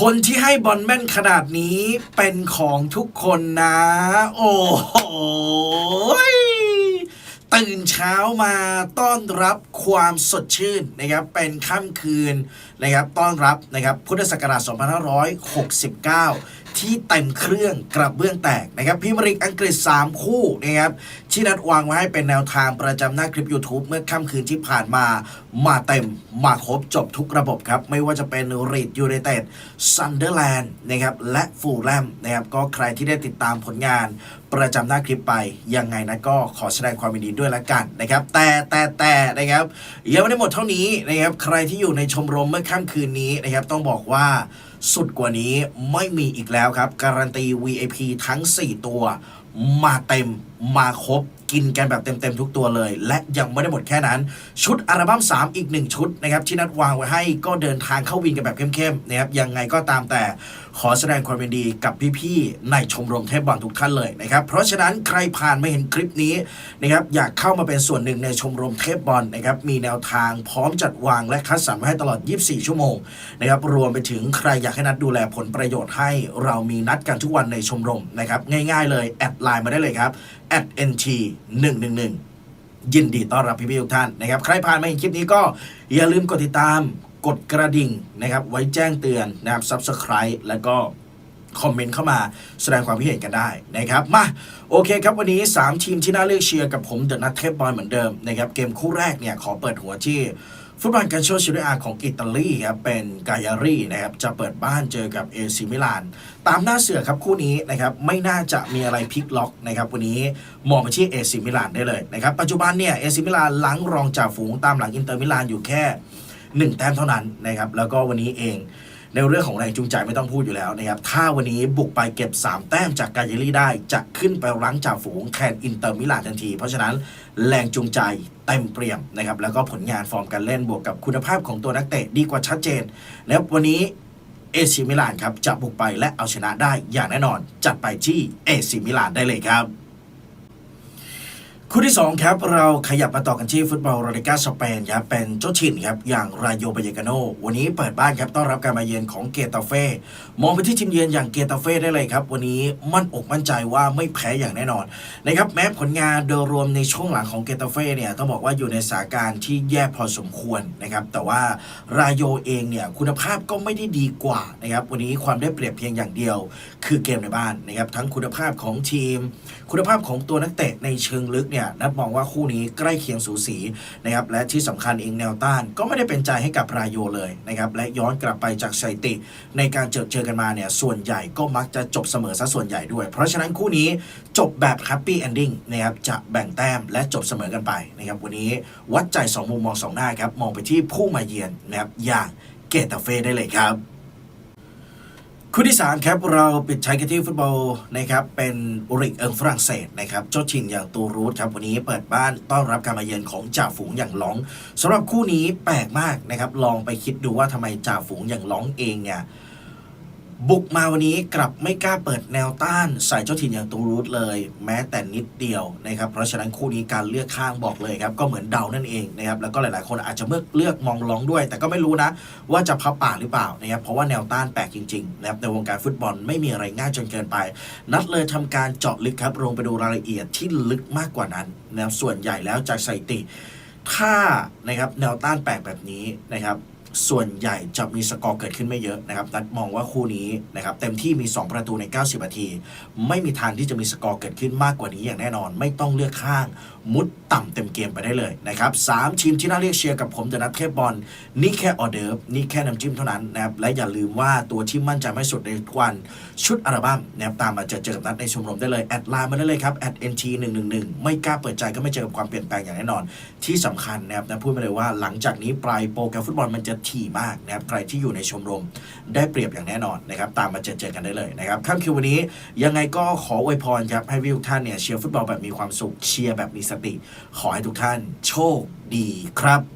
คนที่ให้บอลแม่นขนาดนี้เป็นของทุกคนนะ โอ้โหตื่นเช้ามาต้อนรับความสดชื่นนะครับเป็นค่ำคืนนะครับต้อนรับนะครับพุทธศักราช 2569 ที่เต็มเครื่องกระเบื้องแตกนะครับพิมร์ลีกอังกฤษ 3 คู่นะครับที่นัดวางไว้ให้เป็นแนวทางประจำหน้าคลิป YouTube เมื่อค่ำคืนที่ผ่านมา มาเต็มมาครบจบทุกระบบครับ ไม่ว่าจะเป็นรีดยูไนเต็ดซันเดอร์แลนด์นะครับและฟูลแลมนะครับก็ใครที่ได้ติดตามผลงานประจำหน้าคลิปไป ยังไงนะก็ขอแสดงความยินดีด้วยละกันนะครับ แต่แต่แต่นะครับยังไม่ได้หมดเท่านี้นะครับใครที่อยู่ในชมรมเมื่อค่ำคืนนี้นะครับต้องบอกว่า สุดกว่านี้ไม่มีอีกแล้วครับ การันตี VIP ทั้ง 4 ตัว มาเต็มมาครบ กินกันแบบเต็มๆทุกตัวเลย และยังไม่ได้หมดแค่นั้น ชุดอัลบั้ม3 อีก 1 ชุดนะครับที่นัดวางไว้ให้ก็เดินทางเข้าวินกันแบบเข้มๆนะครับยังไงก็ตามแต่ขอแสดงความยินดีกับพี่ๆในชมรมเทพบอลทุกท่านเลยนะครับเพราะฉะนั้นใครผ่านไม่เห็นคลิปนี้นะครับอยากเข้ามาเป็นส่วนหนึ่งในชมรมเทพบอลนะครับมีแนวทางพร้อมจัดวางและคัดสรรไว้ให้ตลอด 24 ชั่วโมงนะครับรวมไปถึงใครอยากให้นัดดูแลผลประโยชน์ให้เรามีนัดกันทุกวันในชมรมนะครับง่าย ๆ เลยแอดไลน์มาได้เลยครับ @nt 111ยินดีต้อนรับพี่ๆทุกท่านนะครับ ใครผ่านมาเห็นคลิปนี้ก็อย่าลืมกดติดตามกดกระดิ่งนะครับ ไว้แจ้งเตือนนะครับ Subscribe แล้วก็คอมเมนต์เข้ามาแสดงความคิดเห็นกันได้นะครับ มา โอเคครับวันนี้ 3 ทีมที่น่าเลือกเชียร์กับผมเดอะนัทเทปบอลเหมือนเดิมนะครับ เกมคู่แรกเนี่ย ขอเปิดหัวที่ ฟุตบอลกันโชชิริอาของอิตาลีครับเป็นกายารีนะครับจะเปิดบ้านเจอกับเอซิมิลาน ตามหน้าเสือครับคู่นี้นะครับไม่น่าจะมีอะไรพลิกล็อกนะครับวันนี้มองไปที่เอซิมิลานได้เลยนะครับปัจจุบันเนี่ยเอซิมิลานหลังรองจ่าฝูงตามหลังอินเตอร์มิลานอยู่แค่ 1 แต้มเท่านั้นนะครับแล้วก็วันนี้เอง ในเรื่องของแรงจูงใจไม่ต้องพูดอยู่แล้วนะครับ ถ้าวันนี้บุกไปเก็บ 3 แต้มจากกาเยรี่ได้ จะขึ้นไปรั้งจ่าฝูงแคนอินเตอร์มิลานทันที เพราะฉะนั้นแรงจูงใจเต็มเปี่ยมนะครับ แล้วก็ผลงานฟอร์มการเล่นบวกกับคุณภาพของตัวนักเตะดีกว่าชัดเจนนะครับวันนี้เอซิมิลานครับจะบุกไปและเอาชนะได้อย่างแน่นอน จัดไปที่เอซิมิลานได้เลยครับ คู่ที่ 2 ครับ เราขยับมาต่อกันที่ฟุตบอลโรลิกาสเปนครับเป็นเจ้าถิ่นครับอย่างรายโยบายกาโน วันนี้เปิดบ้านครับต้อนรับการมาเยือนของเกตาเฟ่มองไปที่ทีมเยือนอย่างเกตาเฟ่ได้เลยครับ วันนี้มั่นอกมั่นใจว่าไม่แพ้อย่างแน่นอนนะครับแม้ผลงานโดยรวมในช่วงหลังของเกตาเฟ่เนี่ยต้องบอกว่าอยู่ในสถานการณ์ที่แย่พอสมควรนะครับแต่ว่ารายโยเองเนี่ยคุณภาพก็ไม่ได้ดีกว่านะครับวันนี้ความได้เปรียบเพียงอย่างเดียว คือเกมในบ้านนะครับทั้งคุณภาพของทีม คุณภาพของตัวนักเตะในเชิงลึกเนี่ยนัดมองว่าคู่นี้ใกล้เคียงสูสีนะครับและที่สำคัญเองแนวต้านก็ไม่ได้เป็นใจให้กับรายโยเลยนะครับและย้อนกลับไปจากสถิติ ในการเจอเจอกันมาเนี่ยส่วนใหญ่ก็มักจะจบเสมอซะส่วนใหญ่ด้วย เพราะฉะนั้นคู่นี้จบแบบแฮปปี้เอนดิ้งนะครับจะแบ่งแต้มและจบเสมอกันไปนะครับวันนี้วัดใจสองมุมมองสองหน้าครับมองไปที่ผู้มาเยือนนะครับอย่างเกตาเฟ่ได้เลยครับ คู่ที่ 3 ครับเราปิดใช้กันที่ฟุตบอลนะครับเป็นอุริกเอิงฝรั่งเศสนะครับเจ้าชิงอย่างตูรูทครับวันนี้เปิดบ้านต้อนรับการมาเยือนของจ่าฝูงอย่างล้องสำหรับคู่นี้แปลกมากนะครับลองไปคิดดูว่าทำไมจ่าฝูงอย่างล้องเองเนี่ย บุกมาวันนี้กลับไม่กล้าเปิดแนวต้านใส่เจ้าถิ่นอย่างตูรูทเลย แม้แต่นิดเดียวนะครับเพราะฉะนั้นคู่นี้การเลือกข้างบอกเลยครับก็เหมือนเดานั่นเองนะครับแล้วก็หลายๆ คนอาจจะเลือกเลือกมองล้องด้วย แต่ก็ไม่รู้นะว่าจะพับปากหรือเปล่านะครับเพราะว่าแนวต้านแปลกจริงๆนะครับในวงการฟุตบอลไม่มีอะไรง่ายจนเกินไป นัดเลยทำการเจาะลึกครับลงไปดูรายละเอียดที่ลึกมากกว่านั้นนะครับส่วนใหญ่แล้วจากสถิติถ้านะครับแนวต้านแปลกแบบนี้นะครับ ส่วนใหญ่จะมีสกอร์เกิดขึ้นไม่เยอะนะครับนัดมองว่าคู่นี้นะครับเต็มที่มี 2 ประตูใน 90นาที ไม่มีทางที่จะมีสกอร์เกิดขึ้นมากกว่านี้อย่างแน่นอน ไม่ต้องเลือกข้าง มุดต่ำเต็มเกมไปได้เลยนะครับสามทีมที่น่าเรียกเชียร์กับผมจะนัดเทพบอลนี่แค่ออเดิร์ฟนี่แค่น้ำจิ้มเท่านั้นนะครับและอย่าลืมว่าตัวที่มั่นใจไม่สุดในทุกวันชุดอัลบั้มนะครับตามมาจอเจอกับนัดในชมรมได้เลยแอดไลน์มาได้เลยครับ @nt 1 1 1ไม่กล้าเปิดใจก็ไม่เจอกับความเปลี่ยนแปลงอย่างแน่นอน ที่สำคัญนะครับนะพูดไปเลยว่าหลังจากนี้ปลายโปรแกรมฟุตบอลมันจะถี่มากนะครับใครที่อยู่ในชมรมได้เปรียบอย่างแน่นอนนะครับตามมาเจอเจอกันได้เลยนะครับค่ำคืนวันนี้ยังไงก็ขออวยพรครับให้ทุกท่านเนี่ยเชียร์ฟุตบอลแบบมีความสุขเชียร์แบบมีสติ ขอให้ทุกท่านโชคดีครับ